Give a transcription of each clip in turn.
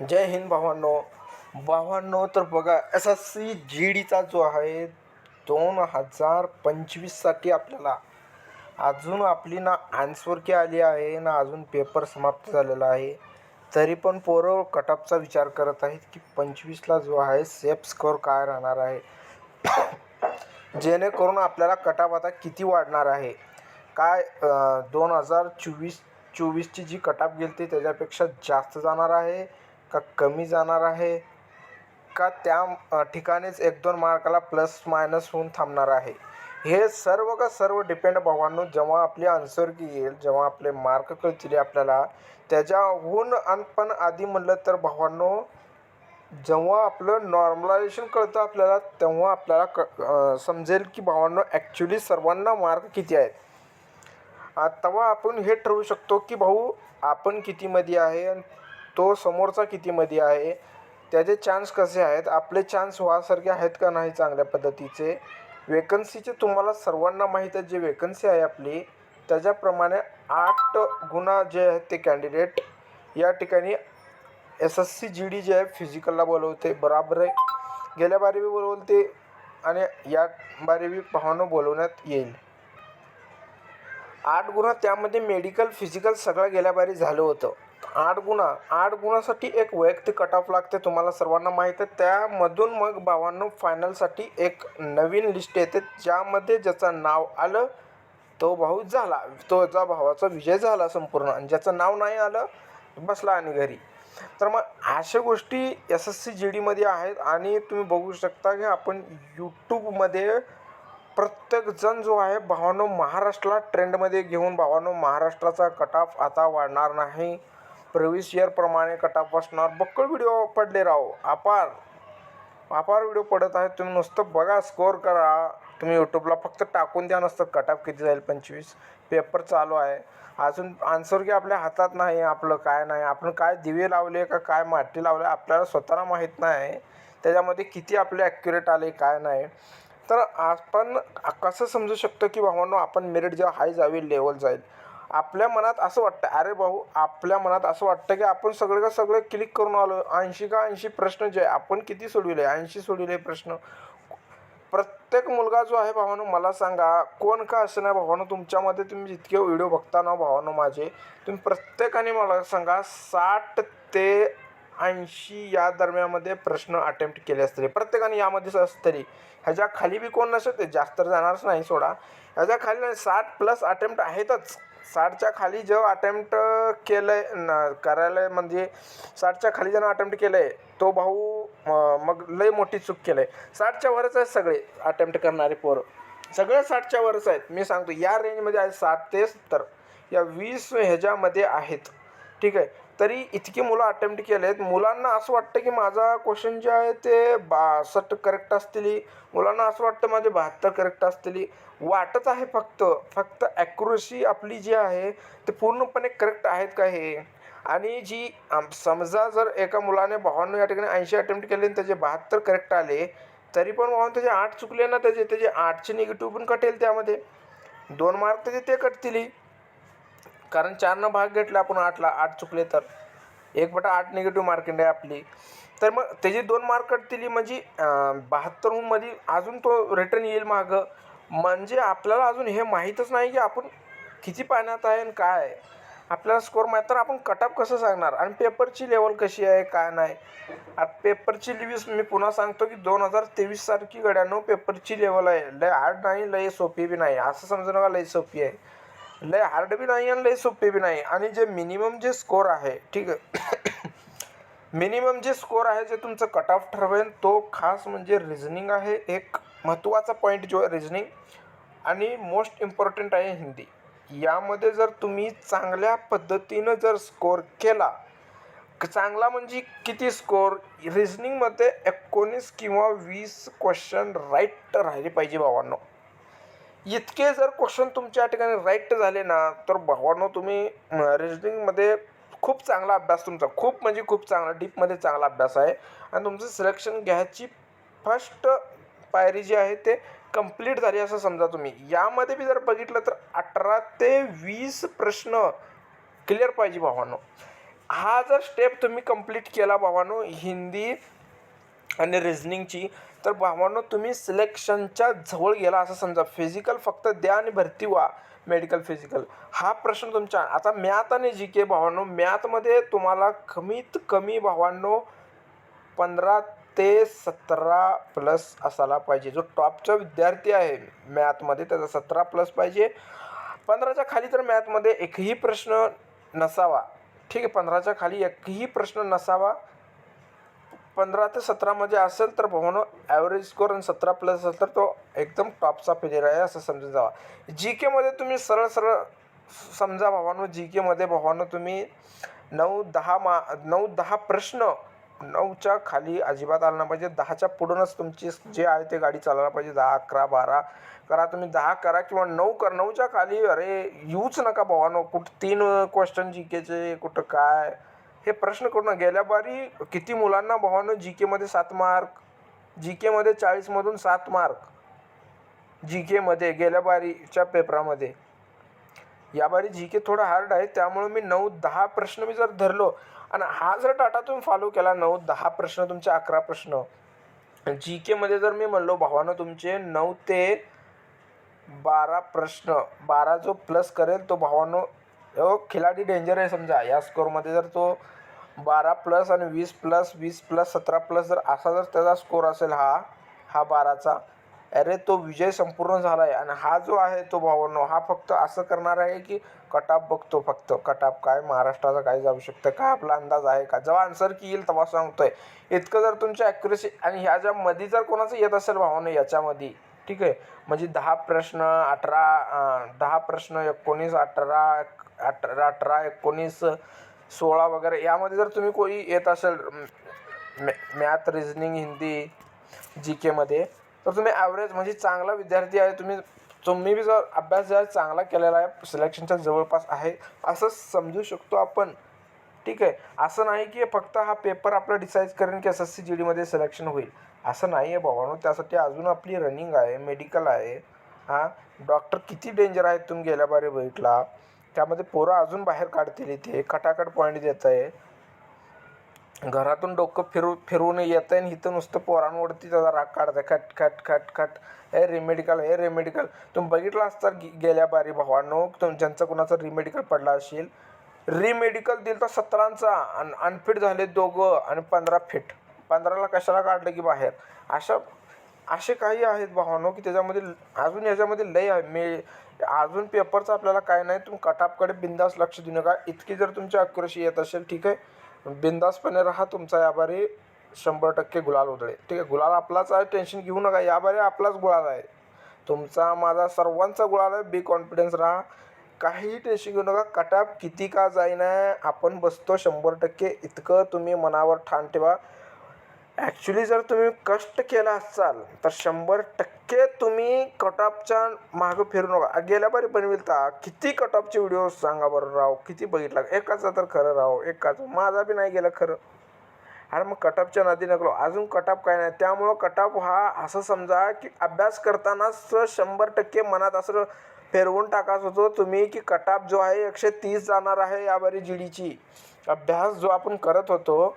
जय हिंद भावांनो. भावांनो तर बघा एस एस सी जी डीचा जो आहे दोन हजार पंचवीससाठी आपल्याला अजून आपली ना आन्सर की आली आहे ना अजून पेपर समाप्त झालेला आहे. तरी पण पोरं कटअपचा विचार करत आहेत की पंचवीसला जो आहे सेफ स्कोअर काय राहणार आहे? जेणेकरून आपल्याला कटअप आता किती वाढणार आहे? काय दोन हजार चोवीस चोवीसची जी कटअप गेली ती त्याच्यापेक्षा जास्त जाणार आहे? का कमी जाणार आहे? का त्या ठिकाणीच एक दोन मार्काला प्लस मायनस होऊन थांबणार आहे? हे सर्व का सर्व डिपेंड भावांनो जेव्हा आपली आन्सरकी येईल जेव्हा आपले मार्क कळतील आपल्याला त्याच्याहून आणि पण आधी म्हणलं तर भावांनो जेव्हा आपलं नॉर्मलायझेशन कळतं आपल्याला तेव्हा आपल्याला क समजेल की भावांनो ॲक्च्युली सर्वांना मार्क किती आहेत? तेव्हा आपण हे ठरवू शकतो की भाऊ आपण कितीमध्ये आहे? आणि तो समोरचा कितीमध्ये आहे? त्याचे चान्स कसे आहेत? आपले चान्स व्हासारखे आहेत का नाही चांगल्या पद्धतीचे? वेकन्सीचे तुम्हाला सर्वांना माहीत आहे जे वेकन्सी आहे आपली त्याच्याप्रमाणे आठ गुन्हा जे आहेत ते कॅन्डिडेट या ठिकाणी S S C G D जे आहे फिजिकलला बोलवते बराबर आहे. गेल्या बारी बी बोलवते आणि या बारी बी पाहणं बोलवण्यात येईल. आठ गुन्हा त्यामध्ये मेडिकल फिजिकल सगळं गेल्या बारी झालं होतं. आठ गुणा आठ गुणासाठी एक वैयक्तिक कट ऑफ लागते तुम्हाला सर्वांना माहीत आहे. त्यामधून मग भावांनो फायनलसाठी एक नवीन लिस्ट येते ज्यामध्ये ज्याचं नाव आलं तो भाऊ झाला. तो ज्या भावाचा विजय झाला संपूर्ण आणि ज्याचं नाव नाही आलं बसला आणि घरी. तर मग अशा गोष्टी एस एस सी जी डीमध्ये आहेत आणि तुम्ही बघू शकता की आपण यूट्यूबमध्ये प्रत्येकजण जो आहे भावानो महाराष्ट्राला ट्रेंडमध्ये घेऊन भावानो महाराष्ट्राचा कटाफ आता वाढणार नाही. प्रिव्हियस इयरप्रमाणे कटाप असणार बक्कळ व्हिडिओ पडले राहो अपार. अपार व्हिडिओ पडत आहेत. तुम्ही नुसतं बघा स्कोअर करा. तुम्ही यूट्यूबला फक्त टाकून द्या नसतं. कटाप किती जाईल? पंचवीस. पेपर चालू आहे. अजून आन्सर की आपल्या हातात नाही आपलं काय नाही. आपण काय दिवे लावले का काय माती लावले आपल्याला स्वतःला माहीत नाही. त्याच्यामध्ये किती आपले ॲक्युरेट आले काय नाही. तर आपण कसं समजू शकतो की भावांनो आपण मेरिट जेव्हा हाय जावी लेवल जाईल. आपल्या मनात असं वाटतं अरे भाऊ आपल्या मनात असं वाटतं की आपण सगळं का सगळं क्लिक करून आलो. ऐंशी का ऐंशी प्रश्न जे आपण किती सोडविले? ऐंशी सोडविले प्रश्न. प्रत्येक मुलगा जो आहे भावानो मला सांगा कोण का असं नाही भावानो? तुमच्यामध्ये तुम्ही जितके व्हिडिओ बघता ना भावानो माझे तुम्ही प्रत्येकाने मला सांगा साठ ते ऐंशी या दरम्यानमध्ये प्रश्न अटेम्प्ट केले असतील. प्रत्येकाने यामध्येच असतरी ह्याच्या खाली बी कोण नसेल ते जास्त तर जाणारच नाही सोडा. ह्याच्या खाली नाही साठ प्लस अटेम्प्ट आहेतच. साठच्या खाली जो अटेम्प्ट केलं आहे न करायला म्हणजे साठच्या खाली ज्यानं अटेम्प्ट केलं आहे तो भाऊ मग लय मोठी चूक केलं आहे साठच्या वरच आहेत सगळे अटेम्प्ट करणारे पोरं. सगळे साठच्या वरच आहेत. मी सांगतो या रेंजमध्ये आहे साठ ते सत्तर. या वीस ह्याच्यामध्ये आहेत. ठीक आहे? तरी इतकी मुलं अटेम्प्ट केले आहेत मुलांना असं वाटतं की माझा क्वेश्चन जे आहे ते बासष्ट करेक्ट असतील. मुलांना असं वाटतं माझे बहात्तर करेक्ट असतील. वाटत आहे फक्त फक्त ॲक्युरसी आपली जी आहे ते पूर्णपणे करेक्ट आहेत का हे? आणि जी समजा जर एका मुलाने भावांनो या ठिकाणी ऐंशी अटेम्प्ट केले आणि त्याचे बहात्तर करेक्ट आले तरी पण भावांनो त्याचे आठ चुकले ना त्याचे त्याचे आठचे निगेटिव्ह पण कटेल त्यामध्ये. दोन मार्क त्याचे ते कटतील कारण चारनं भाग घेतला आपण आठला आठ चुकले तर. एक बटा आठ निगेटिव्ह मार्किंग आहे आपली. तर मग त्याची दोन मार्क कटतील म्हणजे बहात्तरहूनमध्ये अजून तो रिटर्न येईल मागं. म्हणजे आपल्याला अजून हे माहीतच नाही की आपण किती पाण्यात आहे आणि काय आहे. आपल्याला स्कोअर माहीत. तर आपण कटअप कसं सांगणार? आणि पेपरची लेवल कशी आहे काय नाही? आता पेपरची लिव्हिस मी पुन्हा सांगतो की दोन हजार तेवीससारखी गड्यानो पेपरची लेवल आहे. लय हार्ड नाही लय सोपी बी नाही. असं समजू नका लय सोपी आहे. लय हार्ड बी नाही आणि लय सोपी बी नाही. आणि जे मिनिमम जे स्कोर आहे ठीक आहे. मिनिमम जे स्कोअर आहे जे तुमचं कट ऑफ ठरवेल तो खास म्हणजे रिझनिंग आहे. एक महत्त्वाचा पॉईंट जो आहे रिझनिंग आणि मोस्ट इम्पॉर्टंट आहे हिंदी. यामध्ये जर तुम्ही चांगल्या पद्धतीनं जर स्कोअर केला चांगला म्हणजे किती स्कोअर रिझनिंगमध्ये एकोणीस किंवा वीस क्वेश्चन राईट राहिले पाहिजे भावांनो. इतके जर क्वेश्चन तुमच्या ठिकाणी राईट झाले ना तर भावांनो तुम्ही रिजनिंगमध्ये खूप चांगला अभ्यास तुमचा. खूप म्हणजे खूप चांगला डीपमध्ये चांगला अभ्यास आहे. आणि तुमचं सिलेक्शन घ्यायची फर्स्ट पायरी जी आहे ते कंप्लीट झाली असं समजा तुम्ही. यामध्ये बी जर बघितलं तर अठरा ते वीस प्रश्न क्लिअर पाहिजे भावानो. हा जर स्टेप तुम्ही कंप्लीट केला भावानो हिंदी आणि रिझनिंगची तर भावांनो तुम्ही सिलेक्शनच्या जवळ गेला असं समजा. फिजिकल फक्त द्या आणि भरती व्हा मेडिकल फिजिकल हा प्रश्न तुमच्या आता मॅथ आणि जी के भावांनो मॅथमध्ये तुम्हाला कमीत कमी भावांनो पंधरा ते सतरा प्लस असायला पाहिजे. जो टॉपचा विद्यार्थी आहे मॅथमध्ये त्याचा सतरा प्लस पाहिजे. पंधराच्या खाली तर मॅथमध्ये एकही प्रश्न नसावा. ठीक आहे पंधराच्या खाली एकही प्रश्न नसावा. पंधरा ते सतरामध्ये असेल तर भावानं ॲव्हरेज स्कोर आणि सतरा प्लस असेल तर तो एकदम टॉपचा प्लेअर आहे असं समजून जावा. जी केमध्ये तुम्ही सरळ सरळ समजा भावानो जी केमध्ये भावानो तुम्ही नऊ दहा मा नऊ दहा प्रश्न नऊच्या खाली अजिबात आला नाही पाहिजे. दहाच्या पुढूनच तुमची जे आहे ते गाडी चालायला पाहिजे. दहा अकरा बारा करा तुम्ही. दहा करा किंवा नऊ कर. नऊच्या खाली अरे येऊच नका भावानो. कुठं तीन क्वेश्चन जी केचे कुठं काय? हे प्रश्न करून गेल्या बारी किती मुलांना भावानं जी केमध्ये सात मार्क जी केमध्ये चाळीसमधून सात मार्क जी केमध्ये गेल्या बारीच्या पेपरामध्ये. या बारी जी के थोडं हार्ड आहे त्यामुळे मी नऊ दहा प्रश्न मी जर धरलो आणि हा जर डाटा तुम्ही फॉलो केला नऊ दहा प्रश्न तुमचे अकरा प्रश्न जी केमध्ये जर मी म्हणलो भावानं तुमचे नऊ ते बारा प्रश्न बारा जो प्लस करेल तो भावानो हो खिलाडी डेंजर आहे समजा. या स्कोरमध्ये जर तो बारा प्लस आणि वीस प्लस वीस प्लस सतरा प्लस जर असा जर त्याचा स्कोर असेल हा हा बाराचा अरे तो विजय संपूर्ण झाला आहे आणि हा जो आहे तो भावांनो हा फक्त असं करणार आहे की कटाप बघतो फक्त. कटाप काय? महाराष्ट्राचा काय जाऊ शकतं काय आपला अंदाज आहे का? जेव्हा आन्सर की येईल तेव्हा सांगतोय. इतकं जर तुमची ॲक्युरेसी आणि ह्या ज्या मध्ये जर कोणाचं येत असेल भावानं याच्यामध्ये ठीक आहे. म्हणजे दहा प्रश्न अठरा दहा प्रश्न एकोणीस अठरा अठरा अठरा एकोणीस सोळा वगैरे यामध्ये जर तुम्ही कोणी येत असेल मॅ मॅथ रिजनिंग हिंदी जी केमध्ये तर तुम्ही ॲव्हरेज म्हणजे चांगला विद्यार्थी आहे तुम्ही तुम्ही बी जर अभ्यास जर चांगला केलेला आहे सिलेक्शनच्या जवळपास आहे असं समजू शकतो आपण. ठीक आहे. असं नाही की फक्त हा पेपर आपला डिसाईड करेन की एस एस सी जी डीमध्ये सिलेक्शन होईल. असं नाही आहे भावानो त्यासाठी अजून आपली रनिंग आहे मेडिकल आहे. हां? डॉक्टर किती डेंजर आहेत तुम्ही गेल्या बारी बघितला? त्यामध्ये पोरं अजून बाहेर काढतील इथे. खटाखट पॉईंट देत आहे घरातून डोकं फिरू फिरवून येत आहे आणि इथं नुसतं पोरांवरती त्याचा राग काढतं खट खट खट खट. हे रेमेडिकल हे रेमेडिकल तुम्ही बघितलं असतं गेल्या बारी भावानो तुम ज्यांचं कुणाचं रिमेडिकल पडला असेल? रिमेडिकल दिलं तर सतरांचा. अन अनफिट झाले दोघं आणि पंधरा फिट पंधराला कशाला काढलं की बाहेर? अशा असे काही आहेत भावानो की त्याच्यामध्ये अजून याच्यामध्ये लय आहे. मे अजून पेपरचं आपल्याला काय नाही तुम्ही कटापकडे बिंदास लक्ष देऊ नका. इतकी जर तुमची अक्युरेसी येत असेल ठीक आहे? बिंदासपणे राहा तुमचा याबारी शंभर टक्के गुलाल उधळे ठीक आहे? गुलाल आपलाच आहे टेन्शन घेऊ नका. याबारी आपलाच गुलाल आहे. तुमचा माझा सर्वांचा गुलाल आहे. बी कॉन्फिडन्स राहा. काहीही टेन्शन घेऊ नका. कटाप किती का जाईना आपण बसतो शंभर टक्के. इतकं तुम्ही मनावर ठाण ठेवा. ॲक्च्युली जर तुम्ही कष्ट केला असाल तर शंभर टक्के तुम्ही कटॉपच्या मागं फिरू नका. गेल्या बारी बनविलता किती कटॉपचे व्हिडिओ सांगा बरं राव किती बघितला? एकाचा तर खरं राव एकाचं. माझा बी नाही गेलं खरं. अरे मग कटॉपच्या नदी नकलो. अजून कटॉप काय नाही. त्यामुळं कटॉप हा असं समजा की अभ्यास करतानाच शंभर टक्के मनात असं फेरवून टाकायचं होतो तुम्ही की कटाप जो आहे एकशे तीस जाणार आहे याबारी जी डीची अभ्यास जो आपण करत होतो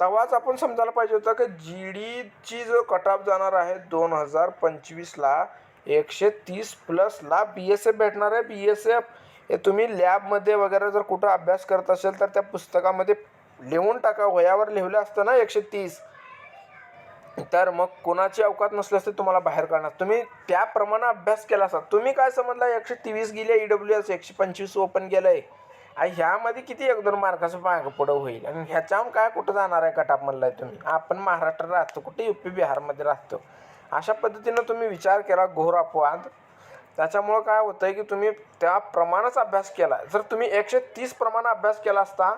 तेव्हाच आपण समजायला पाहिजे होतं की जी डीची जो कटाप जाणार आहे दोन हजार पंचवीसला एकशे तीस प्लसला बी एस एफ भेटणार आहे. बी एस एफ हे तुम्ही लॅबमध्ये वगैरे जर कुठं अभ्यास करत असेल तर त्या पुस्तकामध्ये लिहून टाका. वयावर लिहिलं असतं ना एकशे तीस. तर मग कोणाची अवकात नसली असते तुम्हाला बाहेर काढणार. तुम्ही त्याप्रमाणे अभ्यास केला असता. तुम्ही काय समजला? एकशे तेवीस गेले ई डब्ल्यू एस एकशे पंचवीस ओपन गेलं आहे आणि ह्यामध्ये किती एक दोन मार्काचं मागं पुढं होईल. आणि ह्याच्याहून काय कुठं जाणार आहे कटाप म्हणलाय तुम्ही? आपण महाराष्ट्रात राहतो कुठे यू पी बिहारमध्ये राहतो? अशा पद्धतीनं तुम्ही विचार केला घोर अपवाद. त्याच्यामुळं काय होतं आहे की तुम्ही त्याप्रमाणेच अभ्यास केला. जर तुम्ही एकशे तीस प्रमाणे अभ्यास केला असता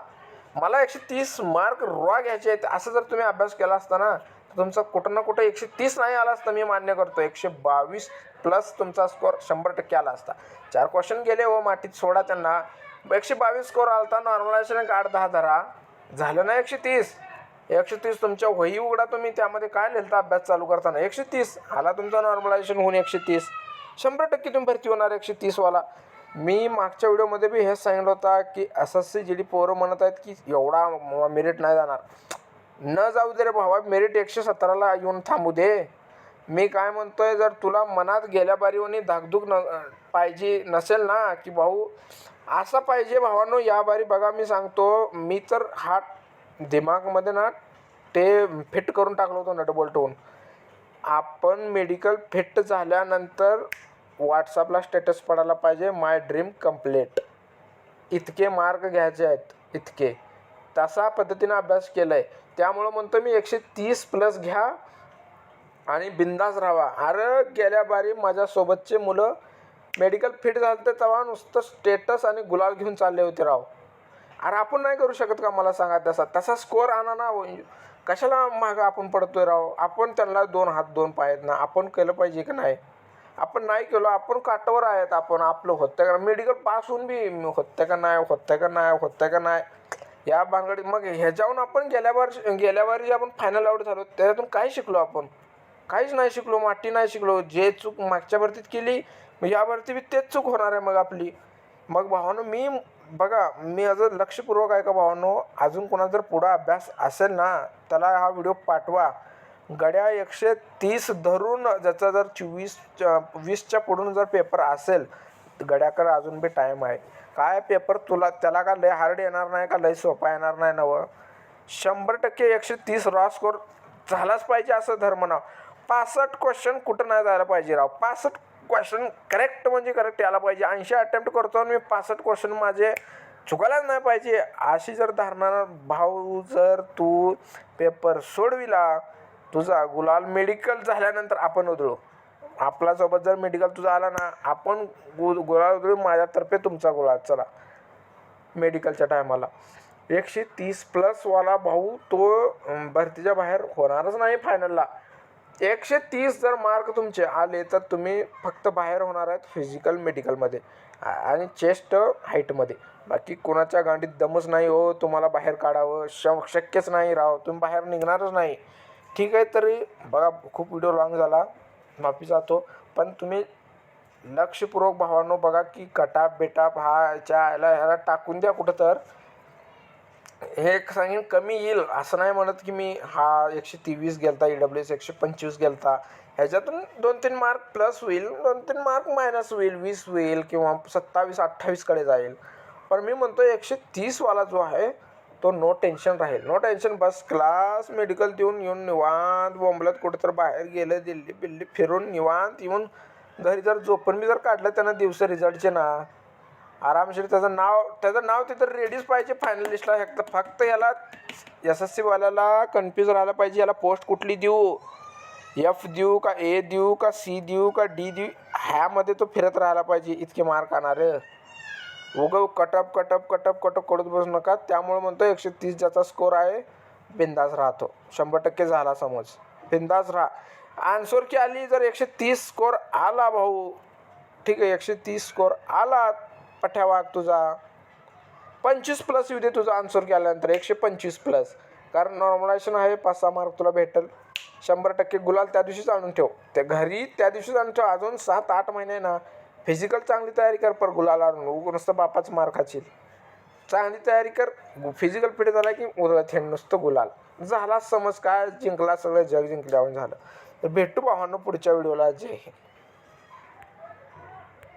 मला एकशे तीस मार्क रॉ घ्यायचे आहेत असं जर तुम्ही अभ्यास केला असता ना तर तुमचा कुठं ना कुठं एकशे तीस नाही आला असता मी मान्य करतो. एकशे बावीस प्लस तुमचा स्कोअर शंभर टक्के आला असता. चार क्वेश्चन गेले व मातीत सोडा त्यांना. एकशे बावीस स्कोर आलता. नॉर्मलायझेशन एक आठ दहा धरा. झालं ना एकशे तीस? एकशे तीस तुमच्या वही उघडा तुम्ही. त्यामध्ये काय लिहिता अभ्यास चालू करताना. एकशे तीस. आला तुमचा नॉर्मलायझेशन होऊन एकशे तीस. शंभर टक्के तुम्ही भरती होणार एकशे तीसवाला. मी मागच्या व्हिडिओमध्ये बी हेच सांगितलं होता की S S C G D पोरं म्हणत आहेत की एवढा मेरिट नाही जाणार. न जाऊ दे रे भावा. मेरिट एकशे सतराला येऊन थांबू दे. मी काय म्हणतोय जर तुला मनात गेल्या बारीवनी धाकधूक न पाहिजे नसेल ना की भाऊ असं पाहिजे भावानो या बारी बघा मी सांगतो मी तर हा दिमागमध्ये ना ते फिट करून टाकलं होतं नट टोन आपण मेडिकल फिट झाल्यानंतर व्हॉट्सअपला स्टेटस पडायला पाहिजे माय ड्रीम कंप्लीट इतके मार्क घ्यायचे आहेत इतके. तसा पद्धतीनं अभ्यास केला आहे त्यामुळं म्हणतो मी एकशे तीस प्लस घ्या आणि बिंदास राहा अरे गेल्या बारी माझ्यासोबतचे मुलं मेडिकल फिट झालं तर तेव्हा नुसतं स्टेटस आणि गुलाल घेऊन चालले होते राव. अरे आपण नाही करू शकत का? मला सांगा तसा. तसा स्कोअर आणा ना कशाला मागं आपण पडतोय राव? आपण त्यांना दोन हात दोन पाय आहेत ना. आपण केलं पाहिजे की नाही? आपण नाही केलो आपण काटावर आहेत आपण. आपलं होतं का? मेडिकल पास होऊन बी होतं का नाही? होतं का नाही? होतं का नाही? या भानगडी मग ह्याच्याहून आपण गेल्या वर्ष गेल्या वर्षी आपण फायनल आउट झालो त्याच्यातून काय शिकलो आपण? काहीच नाही शिकलो माटी नाही शिकलो. जे चूक मागच्या भरतीत केली मग या भरती बी तेच चूक होणार आहे मग आपली. मग भावानं मी बघा मी अजून लक्षपूर्वक आहे का भावानो अजून कोणाचा जर पुढं अभ्यास असेल ना त्याला हा व्हिडिओ पाठवा. गड्या एकशे तीस धरून ज्याचा जर चोवीस वीसच्या पुढून जर पेपर असेल तर गड्याकडे अजून बी टाईम आहे. काय पेपर तुला त्याला का लय हार्ड येणार नाही का लय सोपा येणार नाही नवं? शंभर टक्के एकशे तीस रॉ स्कोर झालाच पाहिजे असं धर्म नाव पासष्ट क्वेश्चन कुठं नाही जायला पाहिजे राव. पासष्ट क्वेश्चन करेक्ट म्हणजे करेक्ट यायला पाहिजे. ऐंशी अटेम्प्ट करतो आणि मी पासष्ट क्वेश्चन माझे चुकायलाच नाही पाहिजे. अशी जर धारणा भाऊ जर तू पेपर सोडविला तुझा गुलाल मेडिकल झाल्यानंतर आपण उधळू. आपल्यासोबत जर मेडिकल तुझा आला ना आपण गु गुलाल उधळू माझ्यातर्फे तुमचा गुलाल. चला मेडिकलच्या टायमाला एकशे तीस प्लसवाला भाऊ तो भरतीच्या बाहेर होणारच नाही फायनलला एकशे तीस जर मार्क तुमचे आले तर तुम्ही फक्त बाहेर होणार आहेत फिजिकल मेडिकलमध्ये आणि चेस्ट हाईटमध्ये बाकी कोणाच्या गांडीत दमच नाही हो तुम्हाला बाहेर काढावं श शक्यच नाही राव तुम्ही बाहेर निघणारच नाही. ठीक आहे तरी बघा खूप व्हिडिओ लॉंग झाला माफी जातो. पण तुम्ही लक्षपूर्वक भावांनो बघा की कटाप बेटाप हा याच्या ह्याला ह्याला टाकून द्या कुठं तर. हे सांगेन कमी येईल. असं नाही म्हणत की मी हा एकशे तेवीस गेलता ई डब्ल्यू एस एकशे पंचवीस गेलता. ह्याच्यातून दोन तीन मार्क प्लस होईल दोन तीन मार्क मायनस होईल वीस होईल किंवा सत्तावीस अठ्ठावीसकडे जाईल. पण मी म्हणतो एकशे तीसवाला जो आहे तो नो टेन्शन राहील. नो टेन्शन बस क्लास मेडिकल देऊन येऊन निवांत बोंबलत कुठं तर बाहेर गेलं दिल्ली बिल्ली फिरून निवांत येऊन घरी जर झोपून मी जर काढलं त्यांना दिवस रिझल्टचे ना आरामशीर त्याचं नाव त्याचं नाव तिथं रेडीच पाहिजे फायनलिस्टला फक्त फक्त याला एस एस सीवाल्याला कन्फ्यूज राहायला पाहिजे. याला पोस्ट कुठली देऊ? एफ देऊ का ए देऊ का सी देऊ का डी देऊ? ह्यामध्ये तो फिरत राहायला पाहिजे. इतके मार्क आणारे उगव कटअप कटअप कटअप कटअप करत बसू नका. त्यामुळे म्हणतो एकशे तीस ज्याचा स्कोर आहे बिंदास राहतो. शंभर टक्के झाला समज. बिंदास राहा. आन्सर की आली जर एकशे तीस स्कोर आला भाऊ. ठीक आहे एकशे तीस स्कोर आला पठ्या वाघ तुझा. पंचवीस प्लस येऊ दे तुझा आन्सर केल्यानंतर. एकशे पंचवीस प्लस कारण नॉर्मलायझेशन आहे पाच सहा मार्क तुला भेटेल. शंभर टक्के गुलाल त्या दिवशीच आणून ठेव. त्या घरी त्या दिवशीच आणून ठेव. अजून सात आठ महिने ना. फिजिकल चांगली तयारी कर पर गुलाल आणून. नुसतं बापाच मार खाशील. चांगली तयारी कर. फिजिकल फिट झाला की उरला थेंड नुसतं गुलाल. झाला समज काय? जिंकला सगळं जग जिंकल्यावर झालं. तर भेटू भावांनो पुढच्या व्हिडिओला जय हिंद.